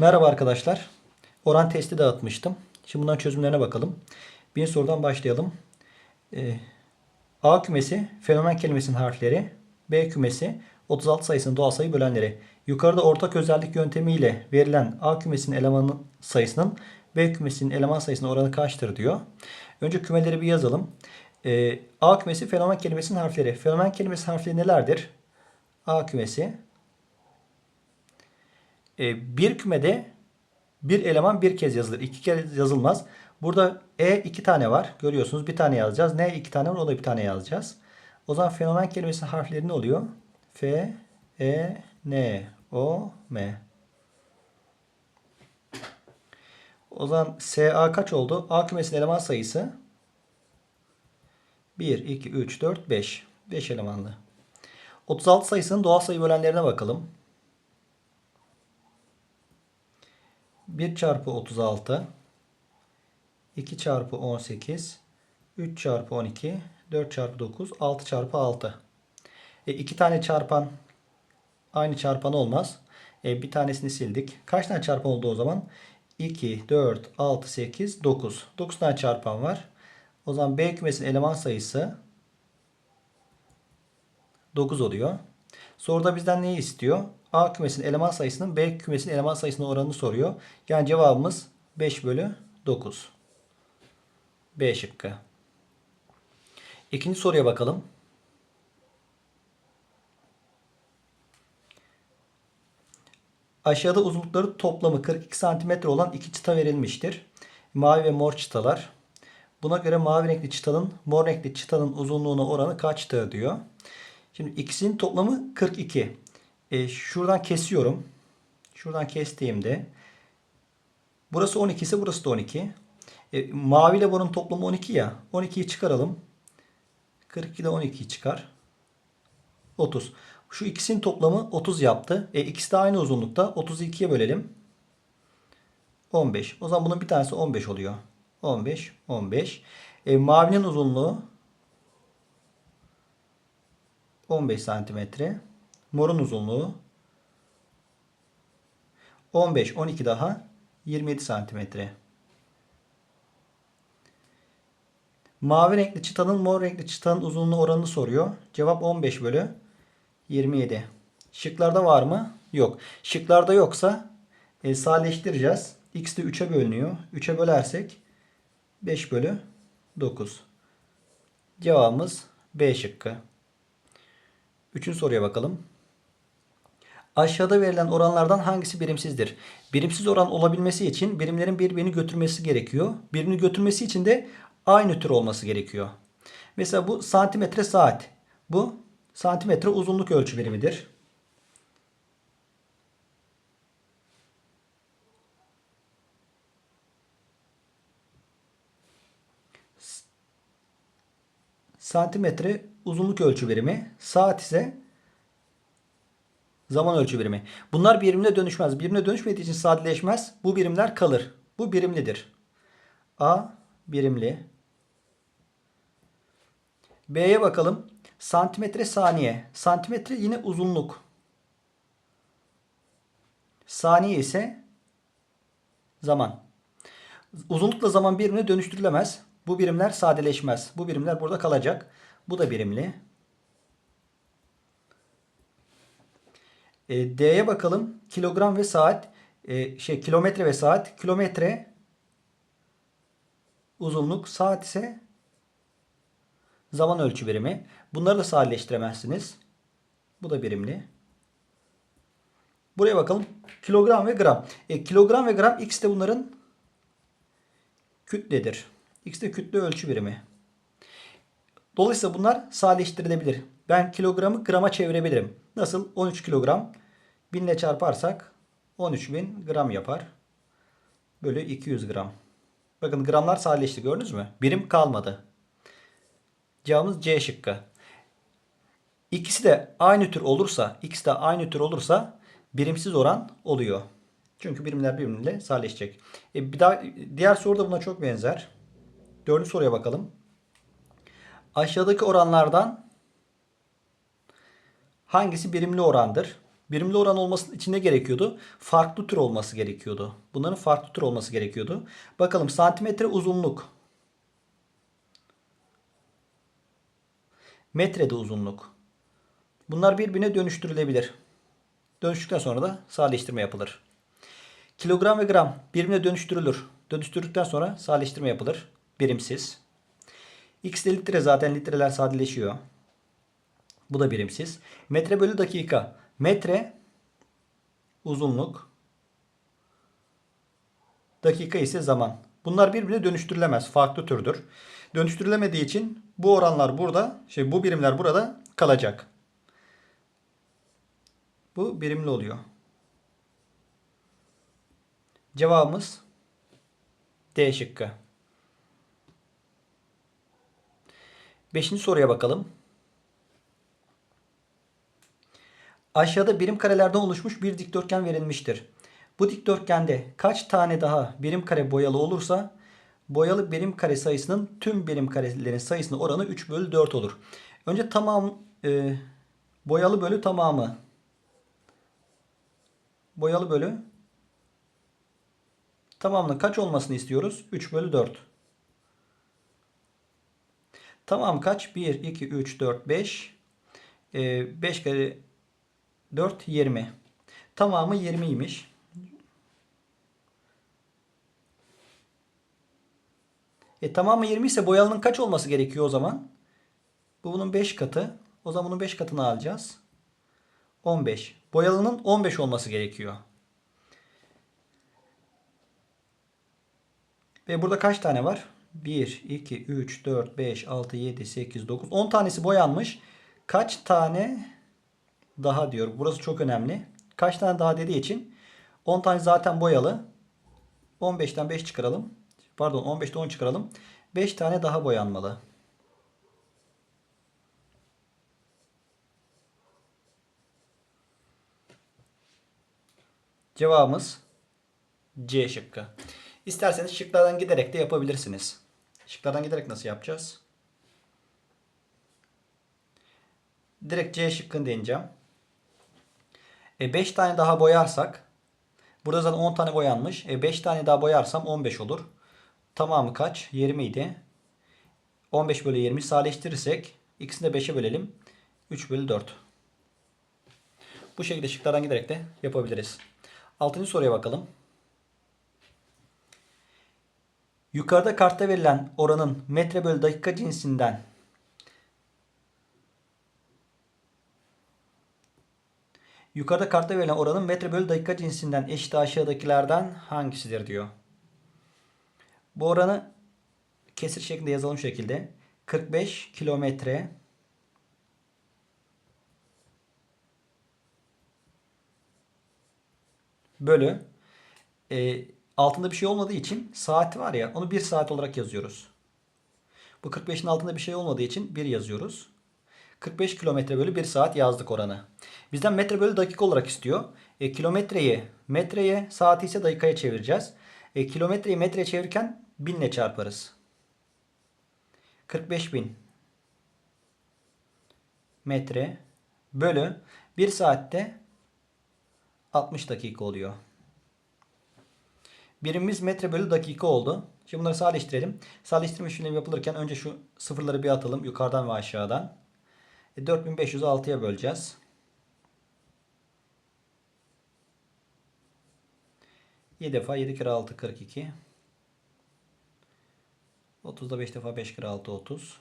Merhaba arkadaşlar. Oran testi dağıtmıştım. Şimdi bunların çözümlerine bakalım. Birinci sorudan başlayalım. Ee, A kümesi fenomen kelimesinin harfleri. B kümesi 36 sayısının doğal sayı bölenleri. Yukarıda ortak özellik yöntemiyle verilen A kümesinin elemanın sayısının B kümesinin eleman sayısının oranı kaçtır diyor. Önce kümeleri bir yazalım. Ee, A kümesi fenomen kelimesinin harfleri. Fenomen kelimesinin harfleri nelerdir? A kümesi e, bir kümede bir eleman bir kez yazılır. iki kez yazılmaz. Burada E iki tane var. Görüyorsunuz bir tane yazacağız. N iki tane var. O da bir tane yazacağız. O zaman fenomen kelimesinin harfleri ne oluyor? F, E, N, O, M. O zaman SA kaç oldu? A kümesinin eleman sayısı 1, 2, 3, 4, 5. 5 elemanlı. 36 sayısının doğal sayı bölenlerine bakalım. 1 çarpı 36 2 çarpı 18 3 çarpı 12 4 çarpı 9 6 çarpı 6 e, iki tane çarpan aynı çarpan olmaz. E, bir tanesini sildik. Kaç tane çarpan oldu o zaman? 2, 4, 6, 8, 9. 9 tane çarpan var. O zaman B kümesinin eleman sayısı 9 oluyor. Soruda bizden neyi istiyor? A kümesinin eleman sayısının B kümesinin eleman sayısının oranını soruyor. Yani cevabımız 5 bölü 9. B şıkkı. İkinci soruya bakalım. Aşağıda uzunlukları toplamı 42 cm olan iki çıta verilmiştir. Mavi ve mor çıtalar. Buna göre mavi renkli çıtanın mor renkli çıtanın uzunluğuna oranı kaçtır diyor. Şimdi ikisinin toplamı 42. E, şuradan kesiyorum. Şuradan kestiğimde burası 12 ise burası da 12. E, mavi ile bunun toplamı 12 ya. 12'yi çıkaralım. 42 ile 12'yi çıkar. 30. Şu ikisinin toplamı 30 yaptı. E, ikisi de aynı uzunlukta. 30'u 2'ye bölelim. 15. O zaman bunun bir tanesi 15 oluyor. 15, 15. E, mavinin uzunluğu 15 santimetre. Morun uzunluğu 15, 12 daha 27 santimetre. Mavi renkli çıtanın mor renkli çıtanın uzunluğu oranını soruyor. Cevap 15 bölü 27. Şıklarda var mı? Yok. Şıklarda yoksa e, sadeleştireceğiz. X de 3'e bölünüyor. 3'e bölersek 5 bölü 9. Cevabımız B şıkkı. Üçüncü soruya bakalım. Aşağıda verilen oranlardan hangisi birimsizdir? Birimsiz oran olabilmesi için birimlerin birbirini götürmesi gerekiyor. Birini götürmesi için de aynı tür olması gerekiyor. Mesela bu santimetre saat. Bu santimetre uzunluk ölçü birimidir. Santimetre uzunluk ölçü birimi. Saat ise zaman ölçü birimi. Bunlar birimine dönüşmez. Birimine dönüşmediği için sadeleşmez. Bu birimler kalır. Bu birimlidir. A birimli. B'ye bakalım. Santimetre saniye. Santimetre yine uzunluk. Saniye ise zaman. Uzunlukla zaman birimine dönüştürülemez. Bu birimler sadeleşmez. Bu birimler burada kalacak. Bu da birimli. E, D'ye bakalım. Kilogram ve saat. E, şey kilometre ve saat. Kilometre uzunluk. Saat ise zaman ölçü birimi. Bunları da sadeleştiremezsiniz. Bu da birimli. Buraya bakalım. Kilogram ve gram. E, kilogram ve gram x de bunların kütledir. X de kütle ölçü birimi. Dolayısıyla bunlar sadeleştirilebilir. Ben kilogramı grama çevirebilirim. Nasıl? 13 kilogram 1000 ile çarparsak 13.000 gram yapar. Bölü 200 gram. Bakın gramlar sadeleşti gördünüz mü? Birim kalmadı. Cevabımız C şıkkı. İkisi de aynı tür olursa, ikisi de aynı tür olursa birimsiz oran oluyor. Çünkü birimler birbiriyle sadeleşecek. E bir daha diğer soru da buna çok benzer. Dördüncü soruya bakalım. Aşağıdaki oranlardan hangisi birimli orandır? Birimli oran olması için ne gerekiyordu? Farklı tür olması gerekiyordu. Bunların farklı tür olması gerekiyordu. Bakalım santimetre uzunluk. Metrede uzunluk. Bunlar birbirine dönüştürülebilir. Dönüştükten sonra da sadeleştirme yapılır. Kilogram ve gram birbirine dönüştürülür. Dönüştürdükten sonra sadeleştirme yapılır. Birimsiz. X de litre zaten litreler sadeleşiyor. Bu da birimsiz. Metre bölü dakika. Metre uzunluk. Dakika ise zaman. Bunlar birbirine dönüştürülemez. Farklı türdür. Dönüştürülemediği için bu oranlar burada, şey bu birimler burada kalacak. Bu birimli oluyor. Cevabımız D şıkkı. Beşinci soruya bakalım. Aşağıda birim karelerden oluşmuş bir dikdörtgen verilmiştir. Bu dikdörtgende kaç tane daha birim kare boyalı olursa boyalı birim kare sayısının tüm birim karelerin sayısının oranı 3 bölü 4 olur. Önce tamam e, boyalı bölü tamamı. Boyalı bölü tamamının kaç olmasını istiyoruz? 3 bölü 4. Tamam kaç? 1, 2, 3, 4, 5. E, 5 kere 4, 20. Tamamı 20'ymiş. E tamamı 20 ise boyalının kaç olması gerekiyor o zaman? Bu bunun 5 katı. O zaman bunun 5 katını alacağız. 15. Boyalının 15 olması gerekiyor. Ve burada kaç tane var? 1, 2, 3, 4, 5, 6, 7, 8, 9, 10 tanesi boyanmış. Kaç tane daha diyor. Burası çok önemli. Kaç tane daha dediği için 10 tane zaten boyalı. 15'ten 5 çıkaralım. Pardon 15'ten 10 çıkaralım. 5 tane daha boyanmalı. Cevabımız C şıkkı. İsterseniz şıklardan giderek de yapabilirsiniz. Şıklardan giderek nasıl yapacağız? Direkt C şıkkını deneyeceğim. E 5 tane daha boyarsak burada zaten 10 tane boyanmış. E 5 tane daha boyarsam 15 olur. Tamamı kaç? 20 idi. 15 bölü 20 sadeleştirirsek ikisini de 5'e bölelim. 3 bölü 4. Bu şekilde şıklardan giderek de yapabiliriz. 6. soruya bakalım. Yukarıda kartta verilen oranın metre bölü dakika cinsinden Yukarıda kartta verilen oranın metre bölü dakika cinsinden eşit aşağıdakilerden hangisidir diyor. Bu oranı kesir şeklinde yazalım şekilde. 45 kilometre bölü e, altında bir şey olmadığı için saati var ya onu 1 saat olarak yazıyoruz. Bu 45'in altında bir şey olmadığı için 1 yazıyoruz. 45 kilometre bölü 1 saat yazdık oranı. Bizden metre bölü dakika olarak istiyor. E, kilometreyi metreye, saati ise dakikaya çevireceğiz. E, kilometreyi metreye çevirirken 1000 ile çarparız. 45 bin metre bölü 1 saatte 60 dakika oluyor. Birimimiz metre bölü dakika oldu. Şimdi bunları sadeleştirelim. Sadeleştirme işlemi yapılırken önce şu sıfırları bir atalım yukarıdan ve aşağıdan. E, 4500'ü 6'ya böleceğiz. Yedi defa 7 kere 6 42. 30'da 5 defa 5 kere 6 30.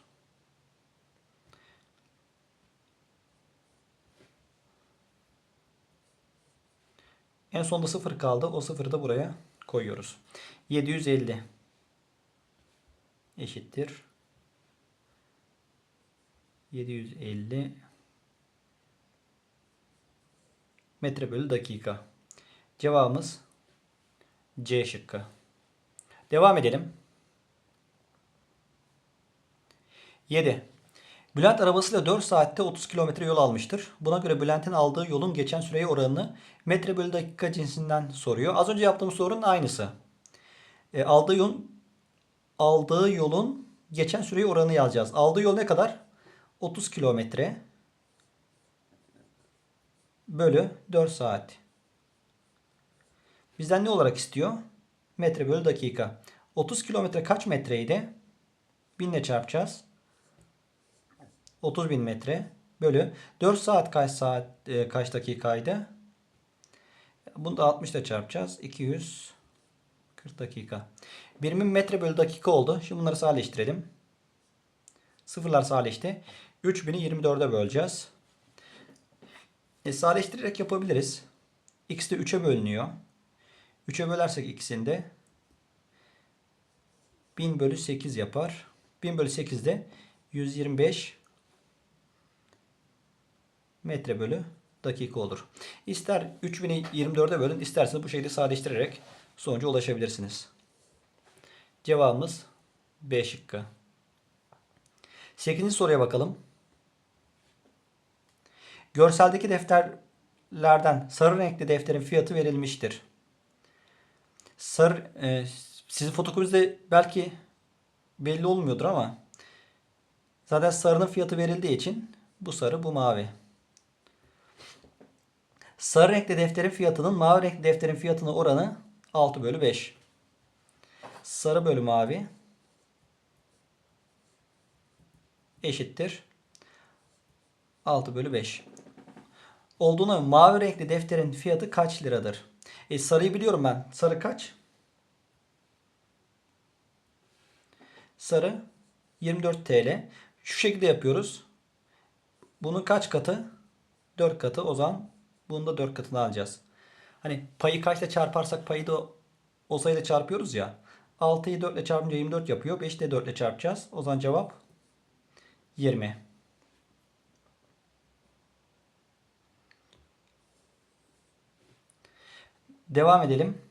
En sonda 0 kaldı. O 0'ı da buraya koyuyoruz. 750 eşittir. 750 metre bölü dakika. Cevabımız C şıkkı. Devam edelim. 7. Bülent arabasıyla 4 saatte 30 kilometre yol almıştır. Buna göre Bülent'in aldığı yolun geçen süreye oranını metre bölü dakika cinsinden soruyor. Az önce yaptığımız sorunun aynısı. E, aldığı yolun aldığı yolun geçen süreyi oranı yazacağız. Aldığı yol ne kadar? 30 kilometre bölü 4 saat. Bizden ne olarak istiyor? Metre bölü dakika. 30 kilometre kaç metreydi? 1000 ile çarpacağız. 30 bin metre bölü 4 saat kaç saat e, kaç dakikaydı? Bunu da 60 ile çarpacağız. 240 dakika. Birimin metre bölü dakika oldu. Şimdi bunları sadeleştirelim. Sıfırlar sadeleşti. 3000'i 24'e böleceğiz. E, sadeleştirerek yapabiliriz. X de 3'e bölünüyor. 3'e bölersek ikisini de 1000 bölü 8 yapar. 1000 bölü 8 de 125 metre bölü dakika olur. İster 3000'i 24'e bölün isterseniz bu şekilde sadeleştirerek sonuca ulaşabilirsiniz. Cevabımız B şıkkı. 8. soruya bakalım. Görseldeki defterlerden sarı renkli defterin fiyatı verilmiştir. Sarı e, sizin fotokopinizde belki belli olmuyordur ama zaten sarının fiyatı verildiği için bu sarı bu mavi. Sarı renkli defterin fiyatının mavi renkli defterin fiyatına oranı 6 bölü 5. Sarı bölü mavi eşittir 6 bölü 5. Olduğuna mavi renkli defterin fiyatı kaç liradır? E, sarıyı biliyorum ben. Sarı kaç? Sarı 24 TL. Şu şekilde yapıyoruz. Bunun kaç katı? 4 katı. O zaman bunun da 4 katını alacağız. Hani payı kaçla çarparsak payı da o sayıyla çarpıyoruz ya. 6'yı 4 ile çarpınca 24 yapıyor. 5'i de 4 ile çarpacağız. O zaman cevap 20. Devam edelim.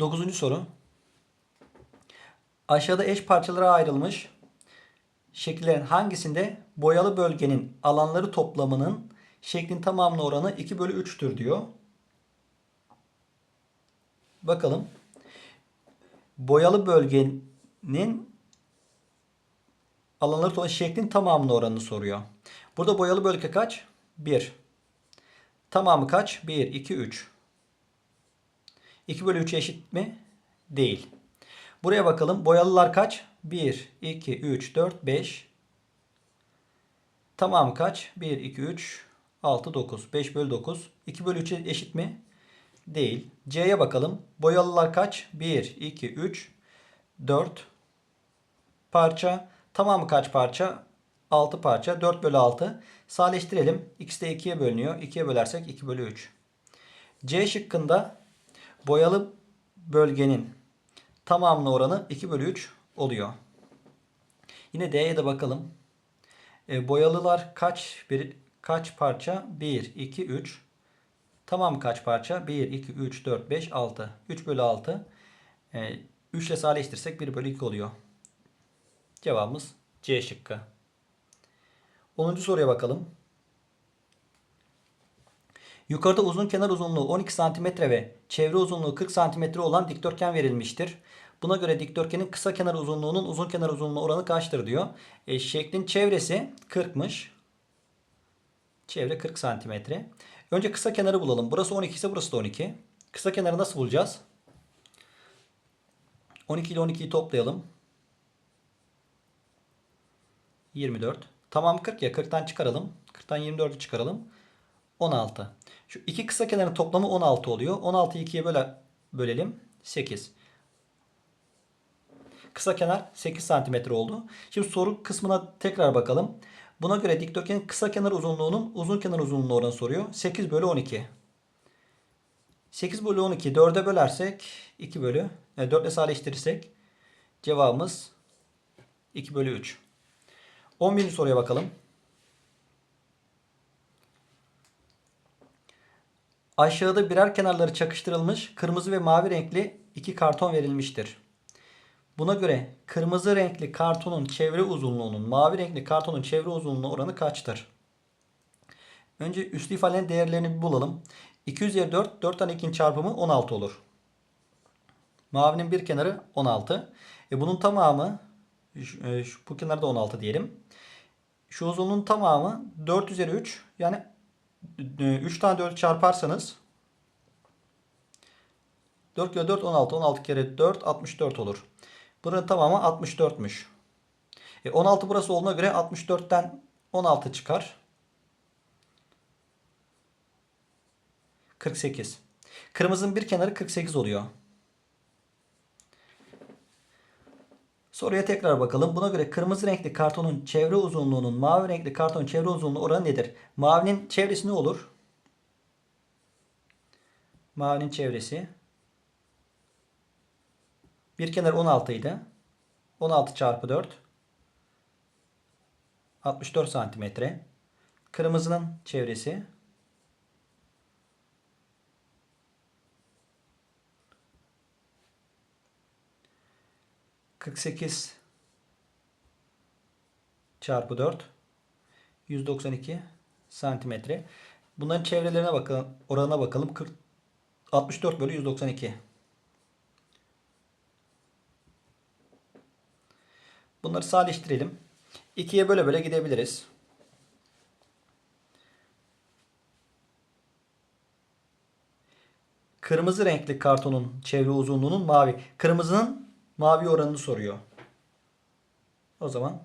Dokuzuncu soru. Aşağıda eş parçalara ayrılmış şekillerin hangisinde boyalı bölgenin alanları toplamının şeklin tamamına oranı 2 bölü 3'tür diyor. Bakalım. Boyalı bölgenin alanları toplamı şeklin tamamına oranını soruyor. Burada boyalı bölge kaç? 1. Tamamı kaç? 1, 2, 3. 2 bölü 3 eşit mi? Değil. Buraya bakalım. Boyalılar kaç? 1, 2, 3, 4, 5. Tamamı kaç? 1, 2, 3, 6, 9. 5 bölü 9. 2 bölü 3 eşit mi? Değil. C'ye bakalım. Boyalılar kaç? 1, 2, 3, 4 parça. Tamamı kaç parça? 6 parça. 4 bölü 6. Sadeleştirelim. X de 2'ye bölünüyor. 2'ye bölersek 2 bölü 3. C şıkkında boyalı bölgenin tamamına oranı 2 bölü 3 oluyor. Yine D'ye de bakalım. E, boyalılar kaç bir kaç parça? 1, 2, 3. Tamam kaç parça? 1, 2, 3, 4, 5, 6. 3 bölü 6. E, 3 ile sadeleştirsek 1 bölü 2 oluyor. Cevabımız C şıkkı. 10. soruya bakalım. Yukarıda uzun kenar uzunluğu 12 cm ve çevre uzunluğu 40 cm olan dikdörtgen verilmiştir. Buna göre dikdörtgenin kısa kenar uzunluğunun uzun kenar uzunluğu oranı kaçtır diyor. E, şeklin çevresi 40'mış. Çevre 40 cm. Önce kısa kenarı bulalım. Burası 12 ise burası da 12. Kısa kenarı nasıl bulacağız? 12 ile 12'yi toplayalım. 24. Tamam 40 ya. 40'tan çıkaralım. 40'tan 24'ü çıkaralım. 16. Şu iki kısa kenarın toplamı 16 oluyor. 16'yı 2'ye böle, bölelim. 8. Kısa kenar 8 cm oldu. Şimdi soru kısmına tekrar bakalım. Buna göre dikdörtgenin kısa kenar uzunluğunun uzun kenar uzunluğunu oranı soruyor. 8 bölü 12. 8 bölü 12 4'e bölersek 2 bölü yani 4 ile sadeleştirirsek cevabımız 2 bölü 3. 11. soruya bakalım. Aşağıda birer kenarları çakıştırılmış kırmızı ve mavi renkli iki karton verilmiştir. Buna göre kırmızı renkli kartonun çevre uzunluğunun mavi renkli kartonun çevre uzunluğu oranı kaçtır? Önce üslü ifadenin değerlerini bir bulalım. 2 üzeri 4, 4 tane 2'nin çarpımı 16 olur. Mavinin bir kenarı 16. E bunun tamamı Şu, e, bu kenarda 16 diyelim. Şu uzunluğun tamamı 4 üzeri 3. Yani 3 tane 4 çarparsanız 4 kere 4 16. 16 kere 4 64 olur. Buranın tamamı 64'müş. E 16 burası olduğuna göre 64'ten 16 çıkar. 48. Kırmızının bir kenarı 48 oluyor. Soruya tekrar bakalım. Buna göre kırmızı renkli kartonun çevre uzunluğunun mavi renkli kartonun çevre uzunluğu oranı nedir? Mavinin çevresi ne olur? Mavinin çevresi. Bir kenar 16 idi. 16 çarpı 4. 64 santimetre. Kırmızının çevresi. Kırk sekiz çarpı 4 192 santimetre. Bunların çevrelerine bakalım, oranına bakalım. 40, 64 bölü 192. Bunları sadeleştirelim. 2'ye böyle böyle gidebiliriz. Kırmızı renkli kartonun çevre uzunluğunun mavi. Kırmızının mavi oranını soruyor. O zaman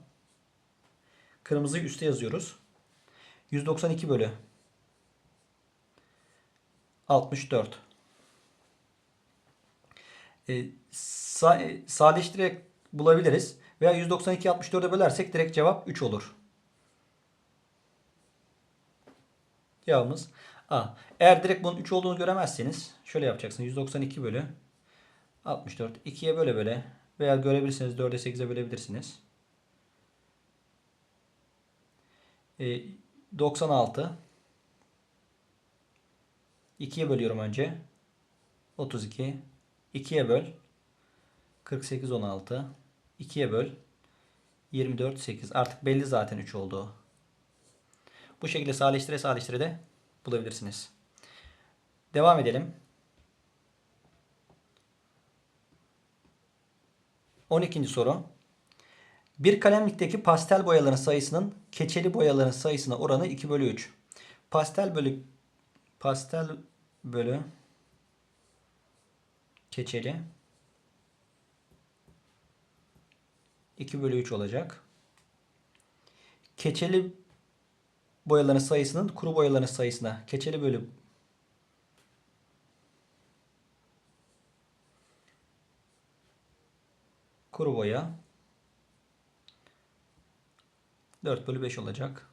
kırmızıyı üste yazıyoruz. 192 bölü 64. E, sa e, sadeleştirerek bulabiliriz. Veya 192 64'e bölersek direkt cevap 3 olur. Cevabımız A. Eğer direkt bunun 3 olduğunu göremezseniz şöyle yapacaksınız. 192 bölü 64. 2'ye böyle böyle veya görebilirsiniz 4'e 8'e bölebilirsiniz. E, 96 2'ye bölüyorum önce. 32 2'ye böl 48 16 2'ye böl 24 8 artık belli zaten 3 olduğu. Bu şekilde sadeleştire sadeleştire de bulabilirsiniz. Devam edelim. 12. soru. Bir kalemlikteki pastel boyaların sayısının keçeli boyaların sayısına oranı 2 bölü 3. Pastel bölü pastel bölü keçeli 2 bölü 3 olacak. Keçeli boyaların sayısının kuru boyaların sayısına keçeli bölü kuru boya 4 bölü 5 olacak.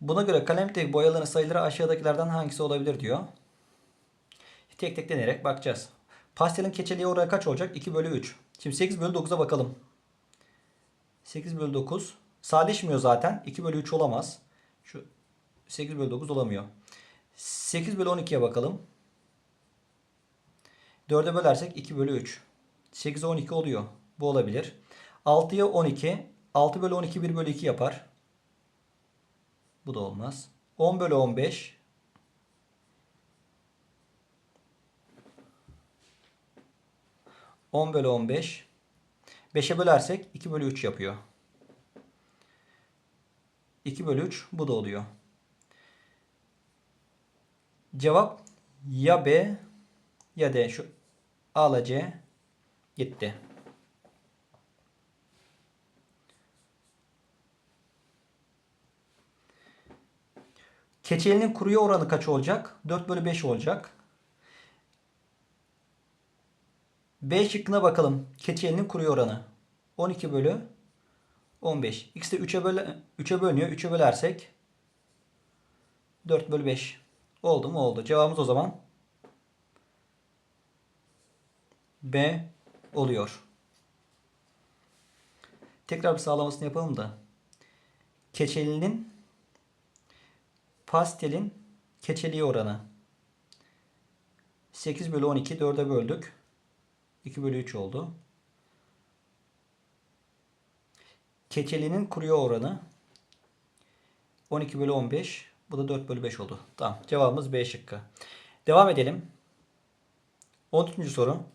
Buna göre kalemdeki boyaların sayıları aşağıdakilerden hangisi olabilir diyor. Tek tek denerek bakacağız. Pastelin keçeliği oraya kaç olacak? 2 bölü 3. Şimdi 8 bölü 9'a bakalım. 8 bölü 9. Sadeleşmiyor zaten. 2 bölü 3 olamaz. Şu 8 bölü 9 olamıyor. 8 bölü 12'ye bakalım. 4'e bölersek 2 bölü 3. 8'e 12 oluyor. Bu olabilir. 6'ya 12. 6 bölü 12 1 bölü 2 yapar. Bu da olmaz. 10 bölü 15. On bölü 15. 5'e bölersek 2 bölü 3 yapıyor. 2 bölü 3 bu da oluyor. Cevap ya B ya D. Şu A gitti. Keçelinin kuruya oranı kaç olacak? 4 bölü 5 olacak. B şıkkına bakalım. Keçelinin kuruya oranı. 12 bölü 15. X de 3'e böl 3'e bölünüyor. 3'e bölersek 4 bölü 5. Oldu mu? Oldu. Cevabımız o zaman B oluyor. Tekrar bir sağlamasını yapalım da. Keçelinin pastelin keçeliği oranı. 8 bölü 12 4'e böldük. 2 bölü 3 oldu. Keçelinin kuruya oranı 12 bölü 15. Bu da 4 bölü 5 oldu. Tamam. Cevabımız B şıkkı. Devam edelim. 13. soru.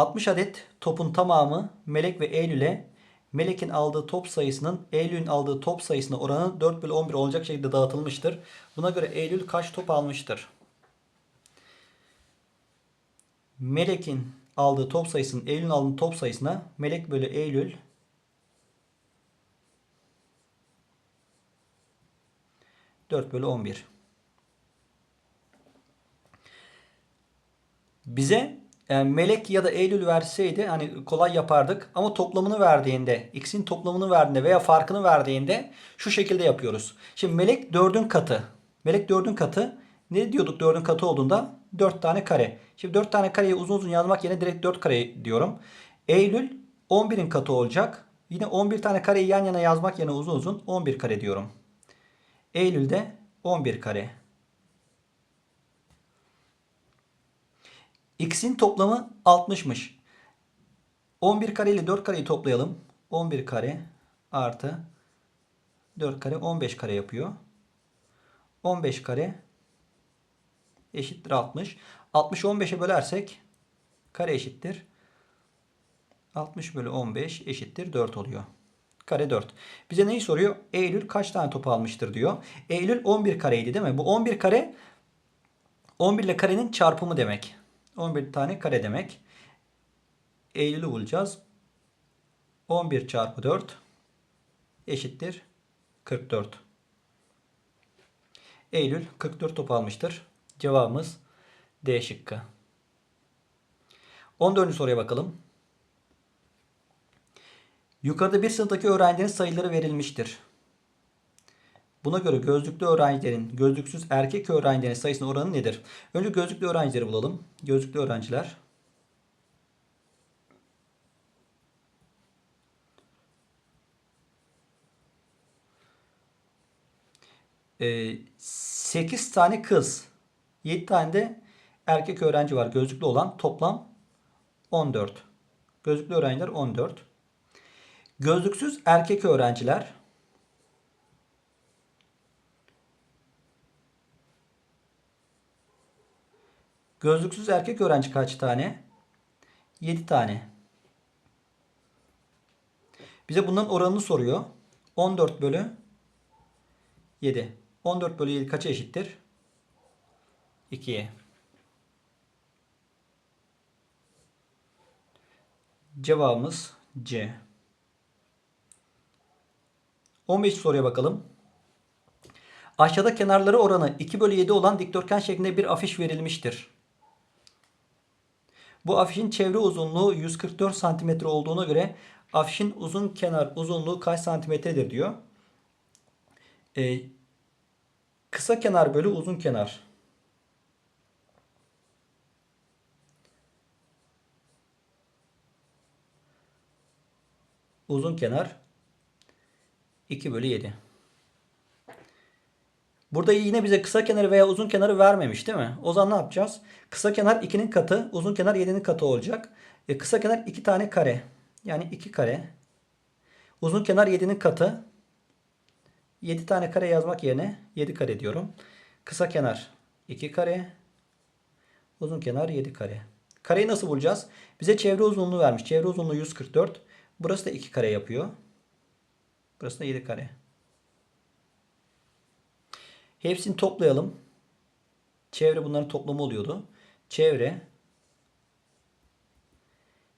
60 adet topun tamamı Melek ve Eylül'e Melek'in aldığı top sayısının Eylül'ün aldığı top sayısına oranı 4 bölü 11 olacak şekilde dağıtılmıştır. Buna göre Eylül kaç top almıştır? Melek'in aldığı top sayısının Eylül'ün aldığı top sayısına Melek bölü Eylül Dört bölü 11. Bize e, Melek ya da Eylül verseydi hani kolay yapardık ama toplamını verdiğinde, x'in toplamını verdiğinde veya farkını verdiğinde şu şekilde yapıyoruz. Şimdi Melek 4'ün katı. Melek 4'ün katı. Ne diyorduk 4'ün katı olduğunda? 4 tane kare. Şimdi 4 tane kareyi uzun uzun yazmak yerine direkt 4 kare diyorum. Eylül 11'in katı olacak. Yine 11 tane kareyi yan yana yazmak yerine uzun uzun 11 kare diyorum. Eylül'de 11 kare. X'in toplamı 60'mış. 11 kare ile 4 kareyi toplayalım. 11 kare artı 4 kare 15 kare yapıyor. 15 kare eşittir 60. 60'ı 15'e bölersek kare eşittir. 60 bölü 15 eşittir 4 oluyor. Kare 4. Bize neyi soruyor? Eylül kaç tane top almıştır diyor. Eylül 11 kareydi değil mi? Bu 11 kare 11 ile karenin çarpımı demek. 11 tane kare demek. Eylül'ü bulacağız. 11 çarpı 4 eşittir 44. Eylül 44 top almıştır. Cevabımız D şıkkı. 14. soruya bakalım. Yukarıda bir sınıftaki öğrencilerin sayıları verilmiştir. Buna göre gözlüklü öğrencilerin gözlüksüz erkek öğrencilerin sayısının oranı nedir? Önce gözlüklü öğrencileri bulalım. Gözlüklü öğrenciler. Ee, 8 tane kız, 7 tane de erkek öğrenci var gözlüklü olan. Toplam 14. Gözlüklü öğrenciler 14. Gözlüksüz erkek öğrenciler Gözlüksüz erkek öğrenci kaç tane? 7 tane. Bize bunların oranını soruyor. 14 bölü 7. 14 bölü 7 kaça eşittir? 2'ye. Cevabımız C. 15 soruya bakalım. Aşağıda kenarları oranı 2 bölü 7 olan dikdörtgen şeklinde bir afiş verilmiştir. Bu afişin çevre uzunluğu 144 cm olduğuna göre afişin uzun kenar uzunluğu kaç santimetredir diyor. Ee, kısa kenar bölü uzun kenar. Uzun kenar 2 bölü 7. Burada yine bize kısa kenarı veya uzun kenarı vermemiş değil mi? O zaman ne yapacağız? Kısa kenar 2'nin katı, uzun kenar 7'nin katı olacak. E, kısa kenar 2 tane kare. Yani 2 kare. Uzun kenar 7'nin katı. 7 tane kare yazmak yerine 7 kare diyorum. Kısa kenar 2 kare. Uzun kenar 7 kare. Kareyi nasıl bulacağız? Bize çevre uzunluğu vermiş. Çevre uzunluğu 144. Burası da 2 kare yapıyor. Burası da 7 kare. Hepsini toplayalım. Çevre bunların toplamı oluyordu. Çevre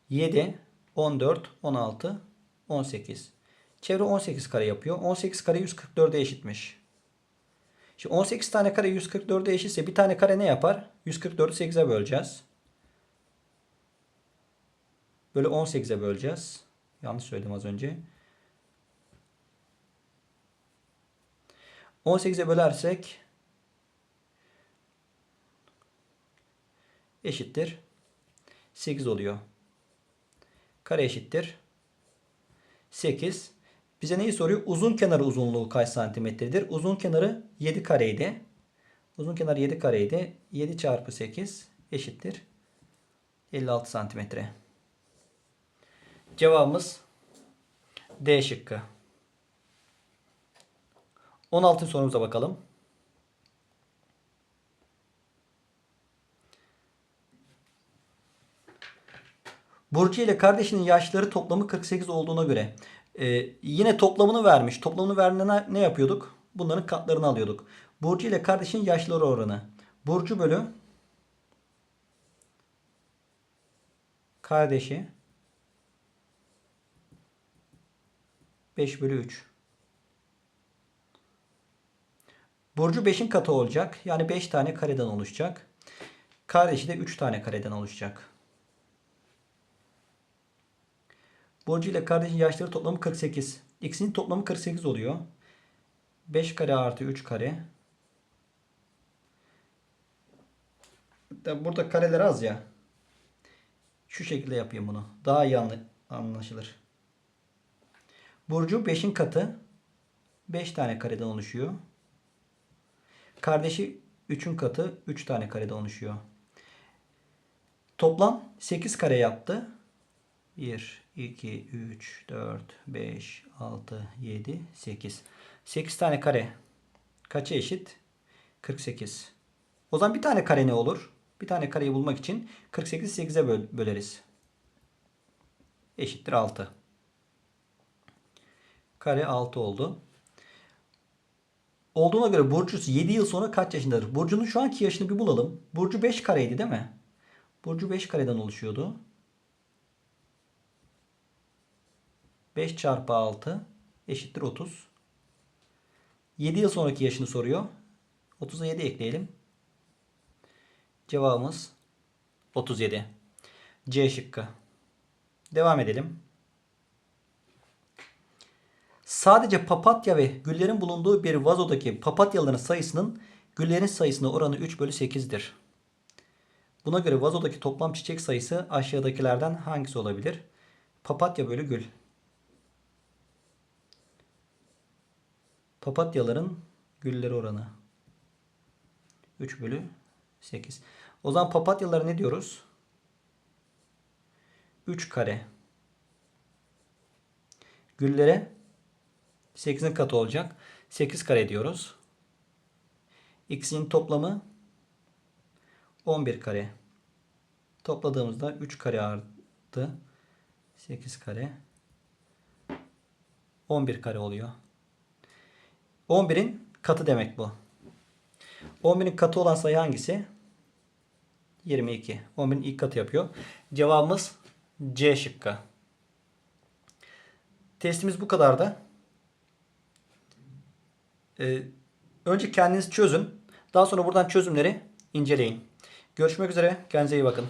7, 14, 16, 18. Çevre 18 kare yapıyor. 18 kare 144'e eşitmiş. Şimdi 18 tane kare 144'e eşitse bir tane kare ne yapar? 144'ü 8'e böleceğiz. Böyle 18'e böleceğiz. Yanlış söyledim az önce. 18'e bölersek eşittir 8 oluyor. Kare eşittir 8. Bize neyi soruyor? Uzun kenarı uzunluğu kaç santimetredir? Uzun kenarı 7 kareydi. Uzun kenar 7 kareydi. 7 çarpı 8 eşittir 56 santimetre. Cevabımız D şıkkı. 16. sorumuza bakalım. Burcu ile kardeşinin yaşları toplamı 48 olduğuna göre e, yine toplamını vermiş. Toplamını verdiğinde ne, yapıyorduk? Bunların katlarını alıyorduk. Burcu ile kardeşinin yaşları oranı. Burcu bölü kardeşi 5 bölü 3. Burcu 5'in katı olacak. Yani 5 tane kareden oluşacak. Kardeşi de 3 tane kareden oluşacak. Burcu ile kardeşin yaşları toplamı 48. İkisinin toplamı 48 oluyor. 5 kare artı 3 kare. Burada kareler az ya. Şu şekilde yapayım bunu. Daha iyi anla- anlaşılır. Burcu 5'in katı. 5 tane kareden oluşuyor. Kardeşi 3'ün katı 3 tane kareden oluşuyor. Toplam 8 kare yaptı. 1, 2, 3, 4, 5, 6, 7, 8. 8 tane kare kaça eşit? 48. O zaman bir tane kare ne olur? Bir tane kareyi bulmak için 48'i 8'e böl- böleriz. Eşittir 6. Kare 6 oldu. Olduğuna göre Burcu 7 yıl sonra kaç yaşındadır? Burcu'nun şu anki yaşını bir bulalım. Burcu 5 kareydi değil mi? Burcu 5 kareden oluşuyordu. 5 çarpı 6 eşittir 30. 7 yıl sonraki yaşını soruyor. 30'a 7 ekleyelim. Cevabımız 37. C şıkkı. Devam edelim. Sadece papatya ve güllerin bulunduğu bir vazodaki papatyaların sayısının güllerin sayısına oranı 3 bölü 8'dir. Buna göre vazodaki toplam çiçek sayısı aşağıdakilerden hangisi olabilir? Papatya bölü gül. Papatyaların gülleri oranı. 3 bölü 8. O zaman papatyalara ne diyoruz? 3 kare. Güllere 8'in katı olacak. 8 kare diyoruz. X'in toplamı 11 kare. Topladığımızda 3 kare artı 8 kare 11 kare oluyor. 11'in katı demek bu. 11'in katı olan sayı hangisi? 22. 11'in ilk katı yapıyor. Cevabımız C şıkkı. Testimiz bu kadar da. Ee, önce kendiniz çözün. Daha sonra buradan çözümleri inceleyin. Görüşmek üzere. Kendinize iyi bakın.